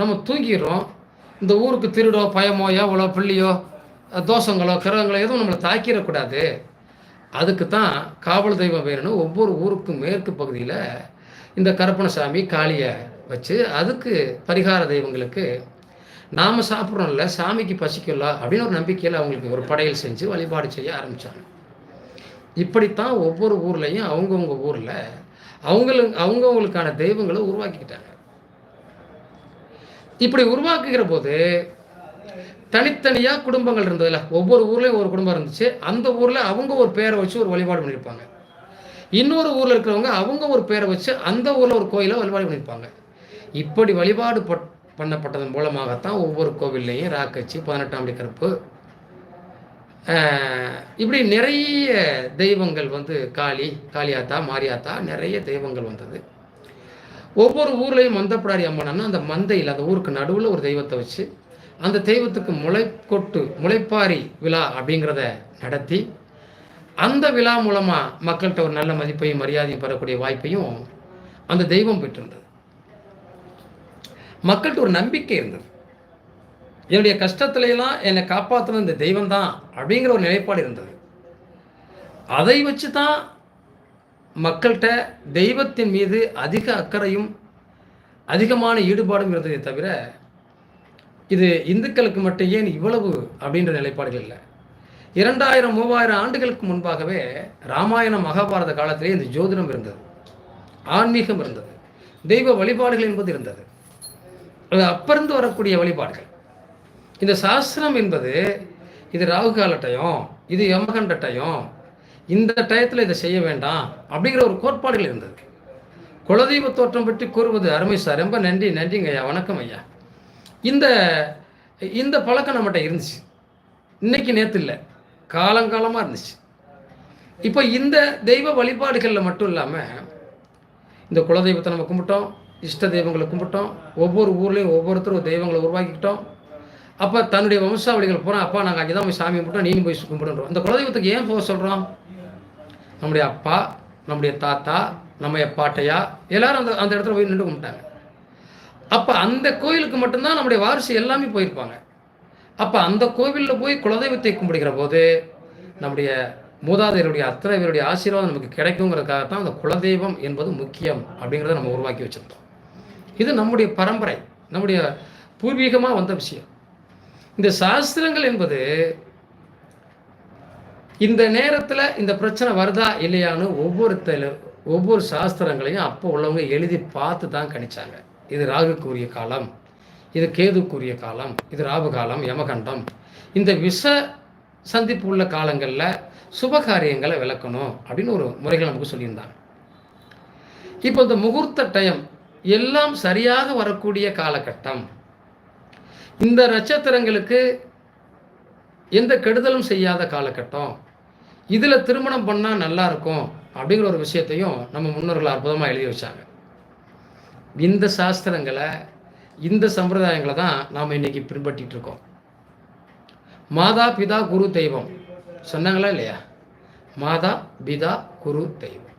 நம்ம தூங்கிடுறோம். இந்த ஊருக்கு திருடோ பயமோ எவ்வளோ பிள்ளையோ தோஷங்களோ கிரகங்களோ எதுவும் நம்மளை தாக்கிடக்கூடாது. அதுக்கு தான் காவல் தெய்வம் வேணும்னு ஒவ்வொரு ஊருக்கும் மேற்கு பகுதியில் இந்த கருப்பணசாமி காளியை வச்சு அதுக்கு பரிகார தெய்வங்களுக்கு நாம் சாப்பிட்றோம்ல சாமிக்கு பசிக்கல அப்படின்னு ஒரு நம்பிக்கையில் அவங்களுக்கு ஒரு படையல் செஞ்சு வழிபாடு செய்ய ஆரம்பித்தாங்க இப்படித்தான் ஒவ்வொரு ஊர்லேயும் அவங்கவுங்க ஊரில் அவங்களுக்கு அவங்கவுங்களுக்கான தெய்வங்களை உருவாக்கிக்கிட்டாங்க. இப்படி உருவாக்குகிற போது தனித்தனியாக குடும்பங்கள் இருந்ததுல ஒவ்வொரு ஊர்லேயும் ஒரு குடும்பம் இருந்துச்சு. அந்த ஊரில் அவங்க ஒரு பேரை வச்சு ஒரு வழிபாடு பண்ணியிருப்பாங்க. இன்னொரு ஊரில் இருக்கிறவங்க அவங்க ஒரு பேரை வச்சு அந்த ஊரில் ஒரு கோயிலை வழிபாடு பண்ணியிருப்பாங்க. இப்படி வழிபாடு பட் பண்ணப்பட்டதன் மூலமாகத்தான் ஒவ்வொரு கோவில்லையும் ராக்கச்சி பதினெட்டாம் படி கருப்பு இப்படி நிறைய தெய்வங்கள் வந்து காளி காளியாத்தா மாரியாத்தா நிறைய தெய்வங்கள் வந்தது. ஒவ்வொரு ஊர்லேயும் மந்தப்படாரி அம்மன்னா அந்த மந்தையில் அந்த ஊருக்கு நடுவில் ஒரு தெய்வத்தை வச்சு அந்த தெய்வத்துக்கு முளைக்கொட்டு முளைப்பாரி விழா அப்படிங்கிறத நடத்தி அந்த விழா மூலமாக மக்கள்கிட்ட ஒரு நல்ல மதிப்பையும் மரியாதையும் பெறக்கூடிய வாய்ப்பையும் அந்த தெய்வம் பெற்றிருந்தது. மக்கள்கிட்ட ஒரு நம்பிக்கை இருந்தது. என்னுடைய கஷ்டத்துலையெல்லாம் என்னை காப்பாற்றின இந்த தெய்வம் தான் அப்படிங்கிற ஒரு நிலைப்பாடு இருந்தது. அதை வச்சு தான் மக்கள்கிட்ட தெய்வத்தின் மீது அதிக அக்கறையும் அதிகமான ஈடுபாடும் இருந்ததே தவிர இது இந்துக்களுக்கு மட்டும் ஏன் இவ்வளவு அப்படின்ற நிலைப்பாடுகள் இல்லை. இரண்டாயிரம் மூவாயிரம் ஆண்டுகளுக்கு முன்பாகவே ராமாயண மகாபாரத காலத்திலே இந்த ஜோதிடம் இருந்தது. ஆன்மீகம் இருந்தது. தெய்வ வழிபாடுகள் என்பது இருந்தது. அது அப்பறந்து வரக்கூடிய வழிபாடுகள். இந்த சாஸ்திரம் என்பது இது ராகு காலட்டையும் இது யமகண்டட்டையும் இந்த டயத்தில் இதை செய்ய வேண்டாம் அப்படிங்கிற ஒரு கோட்பாடுகள் இருந்தது குலதெய்வ தோற்றம் பற்றி கூறுவது அருமை சார். ரொம்ப நன்றி நன்றிங்க ஐயா. வணக்கம் ஐயா. இந்த இந்த பழக்கம் நம்மகிட்ட இருந்துச்சு. இன்னைக்கு நேற்று இல்லை. காலங்காலமாக இருந்துச்சு. இப்போ இந்த தெய்வ வழிபாடுகளில் மட்டும் இல்லாமல் இந்த குலதெய்வத்தை நம்ம கும்பிட்டோம் இஷ்ட தெய்வங்களை கும்பிட்டோம் ஒவ்வொரு ஊர்லேயும் ஒவ்வொருத்தரும் தெய்வங்களை உருவாக்கிக்கிட்டோம். அப்போ தன்னுடைய வம்சாவளிகள் போகிறோம் அப்பா நாங்கள் அங்கே தான் போய் சாமி கும்பிட்டோம் நீயும் போய் கும்பிடுறோம் இந்த குலதெய்வத்துக்கு ஏன் போக சொல்கிறோம் நம்முடைய அப்பா நம்முடைய தாத்தா நம்ம பாட்டையா எல்லாரும் அந்த அந்த இடத்துல போய் நின்று கும்பிட்டாங்க. அப்போ அந்த கோயிலுக்கு மட்டும்தான் நம்முடைய வாரிசு எல்லாமே போயிருப்பாங்க. அப்போ அந்த கோவிலில் போய் குலதெய்வத்தை கும்பிடுகிற போது நம்முடைய மூதாதையருடைய அத்தனை பேருடைய ஆசீர்வாதம் நமக்கு கிடைக்குங்கிறதுக்காக தான் அந்த குலதெய்வம் என்பது முக்கியம் அப்படிங்கிறத நம்ம உருவாக்கி வச்சிருந்தோம். இது நம்முடைய பரம்பரை நம்முடைய பூர்வீகமாக வந்த விஷயம். இந்த சாஸ்திரங்கள் என்பது இந்த நேரத்தில் இந்த பிரச்சனை வருதா இல்லையான்னு ஒவ்வொருத்தரும் ஒவ்வொரு சாஸ்திரங்களையும் அப்போ உள்ளவங்க எழுதி பார்த்து தான் கணிச்சாங்க. இது ராகுக்குரிய காலம் இது கேதுக்குரிய காலம் இது ராகு காலம் யமகண்டம். இந்த விஷ சந்திப்பு உள்ள காலங்களில் சுப காரியங்களை விளக்கணும் அப்படின்னு ஒரு முறைகள் நமக்கு சொல்லியிருந்தாங்க. இப்போ இந்த முகூர்த்த டைம் எல்லாம் சரியாக வரக்கூடிய காலகட்டம். இந்த நட்சத்திரங்களுக்கு எந்த கெடுதலும் செய்யாத காலகட்டம். இதில் திருமணம் பண்ணால் நல்லா இருக்கும் அப்படிங்கிற ஒரு விஷயத்தையும் நம்ம முன்னோர்கள் அற்புதமாக எழுதி வச்சாங்க. இந்த சாஸ்திரங்களை இந்த சம்பிரதாயங்களை தான் நாம் இன்னைக்கு பின்பற்றிட்டு இருக்கோம். மாதா பிதா குரு தெய்வம். சொன்னாங்களா இல்லையா? மாதா பிதா குரு தெய்வம்.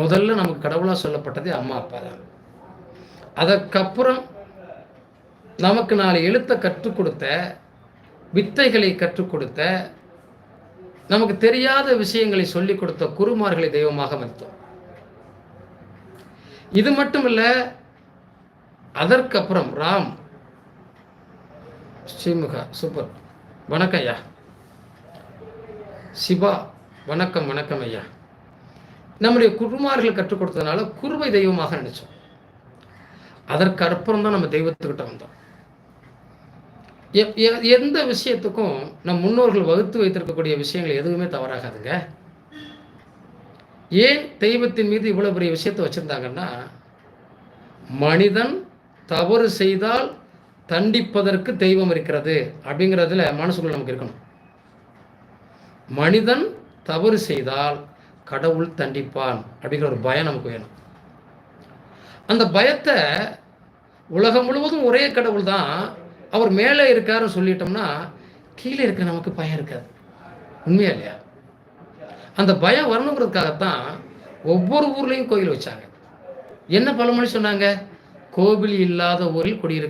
முதல்ல நமக்கு கடவுளாக சொல்லப்பட்டது அம்மா அப்பா தான். அதற்கப்புறம் நமக்கு நாலு எழுத்தை கற்றுக் கொடுத்த வித்தைகளை கற்றுக் கொடுத்த நமக்கு தெரியாத விஷயங்களை சொல்லிக் கொடுத்த குருமார்களை தெய்வமாக மதித்தோம். இது மட்டும் இல்ல அதற்கப்புறம் ராம் ஸ்ரீமுகா சூப்பர். வணக்கம் ஐயா. சிவா வணக்கம் வணக்கம் ஐயா. நம்முடைய குருமார்கள் கற்றுக் கொடுத்ததுனால குருவை தெய்வமாக நினைச்சோம். அதற்கு அப்புறம் தான் நம்ம தெய்வத்துக்கிட்ட வந்தோம். எந்த விஷயத்துக்கும் நம் முன்னோர்கள் வகுத்து வைத்திருக்கக்கூடிய விஷயங்கள் எதுவுமே தவறாகாதுங்க. ஏன் தெய்வத்தின் மீது இவ்வளோ பெரிய விஷயத்தை வச்சுருந்தாங்கன்னா மனிதன் தவறு செய்தால் தண்டிப்பதற்கு தெய்வம் இருக்கிறது அப்படிங்கிறதுல மனசுக்குள்ள நமக்கு இருக்கணும். மனிதன் தவறு செய்தால் கடவுள் தண்டிப்பான் அப்படிங்கிற ஒரு பயம் நமக்கு வேணும். அந்த பயத்தை உலகம் முழுவதும் ஒரே கடவுள் தான் அவர் மேலே இருக்காருன்னு சொல்லிட்டோம்னா கீழே இருக்க நமக்கு பயம் இருக்காது. உண்மையா இல்லையா? அந்த பயம் வரணுங்கிறதுக்காகத்தான் ஒவ்வொரு ஊர்லேயும் கோயில் வச்சாங்க. என்ன பழமொழி சொன்னாங்க? கோவில் இல்லாத ஊரில் குடியிருக்க